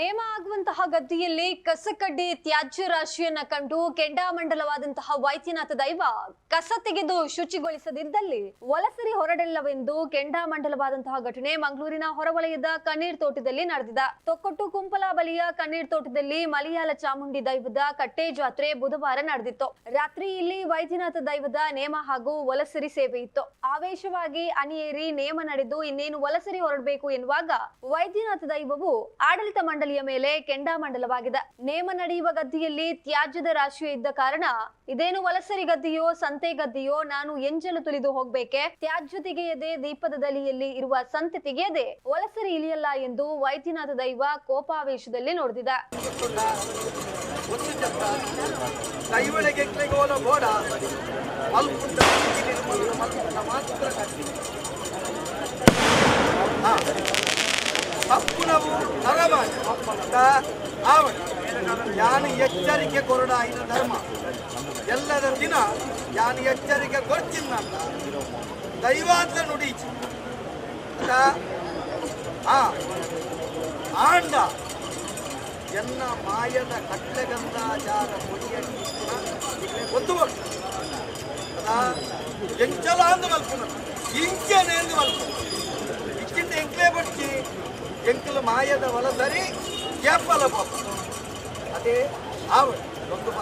ನೇಮ ಆಗುವಂತಹ ಗದ್ದೆಯಲ್ಲಿ ಕಸಕಡ್ಡಿ ತ್ಯಾಜ್ಯ ರಾಶಿಯನ್ನ ಕಂಡು ಕೆಂಡಾಮಂಡಲವಾದಂತಹ ವೈದ್ಯನಾಥ ದೈವ ಕಸ ತೆಗೆದು ಶುಚಿಗೊಳಿಸದಿದ್ದಲ್ಲಿ ವಲಸರಿ ಹೊರಡಲ್ಲವೆಂದು ಕೆಂಡಾಮಂಡಲವಾದಂತಹ ಘಟನೆ ಮಂಗಳೂರಿನ ಹೊರವಲಯದ ಕಣ್ಣೀರ್ ತೋಟದಲ್ಲಿ ನಡೆದಿದೆ. ತೊಕ್ಕೊಟ್ಟು ಕುಂಪಲ ಬಲಿಯ ಕಣ್ಣೀರ್ ತೋಟದಲ್ಲಿ ಮಲಯಾಳ ಚಾಮುಂಡಿ ದೈವದ ಕಟ್ಟೆ ಜಾತ್ರೆ ಬುಧವಾರ ನಡೆದಿತ್ತು. ರಾತ್ರಿ ಇಲ್ಲಿ ವೈದ್ಯನಾಥ ದೈವದ ನೇಮ ಹಾಗೂ ವಲಸರಿ ಸೇವೆ ಇತ್ತು. ಆವೇಶವಾಗಿ ಅನಿಯೇರಿ ನೇಮ ನಡೆದು ಇನ್ನೇನು ವಲಸರಿ ಹೊರಡಬೇಕು ಎನ್ನುವಾಗ ವೈದ್ಯನಾಥ ದೈವವು ಆಡಳಿತ ಮಂಡಳಿಯ ಮೇಲೆ ಕೆಂಡಾಮಂಡಲವಾಗಿದೆ ನೇಮ ನಡೆಯುವ ಗದ್ದೆಯಲ್ಲಿ ತ್ಯಾಜ್ಯದ ರಾಶಿಯೇ ಇದ್ದ ಕಾರಣ ಇದೇನು ವಲಸರಿ ಗದ್ದೆಯೋ, ಸಂತೆ ಗದ್ದೆಯೋ, ನಾನು ಎಂಜಲು ತುಳಿದು ಹೋಗ್ಬೇಕೆ? ತ್ಯಾಜ್ಯ ತೆಗೆಯದೆ ದೀಪದ ದಲಿಯಲ್ಲಿ ಇರುವ ಸಂತೆ ತೆಗೆಯದೆ ವಲಸರಿ ಇಳಿಯಲ್ಲ ಎಂದು ವೈದ್ಯನಾಥ ದೈವ ಕೋಪಾವೇಶದಲ್ಲಿ ನೋಡಿದ ಮಾತ್ರ ಕಟ್ಟಿ ಹಾ. ತಪ್ಪುನವು ನರಮಾಡಿ ಆವಡ ಯಾನು ಎಚ್ಚರಿಕೆ ಕೊರಡ ಇನ ಧರ್ಮ ಎಲ್ಲದ ದಿನ ಯಾನು ಎಚ್ಚರಿಕೆ ಕೊಡ್ತಿನ್ನಲ್ಲ ದೈವಾಂತ ನುಡೀಚಿ ಹಾ ಆಂಡ ಎನ್ನ ಮಾಯದ ಕಟ್ಟಗಂಧಾಚಾರ ಮುಡಿಯಲ್ಲಿ ಒಂದು ಎಂಚಲ ಅಂದು ಮಲ್ಪುನ ಇಂಚನೆ ಎಂದು ಮಲ್ಪುನ ಇಚ್ಚಿಂದ ಎಂಕ್ಲೆ ಬಡ್ಚಿ ಎಂಕಲು ಮಾಯದ ವಲಸರಿ ಕ್ಯಾಪಲ ಪಾಪ ಅದೇ ಆವಡ್ ಒಂದು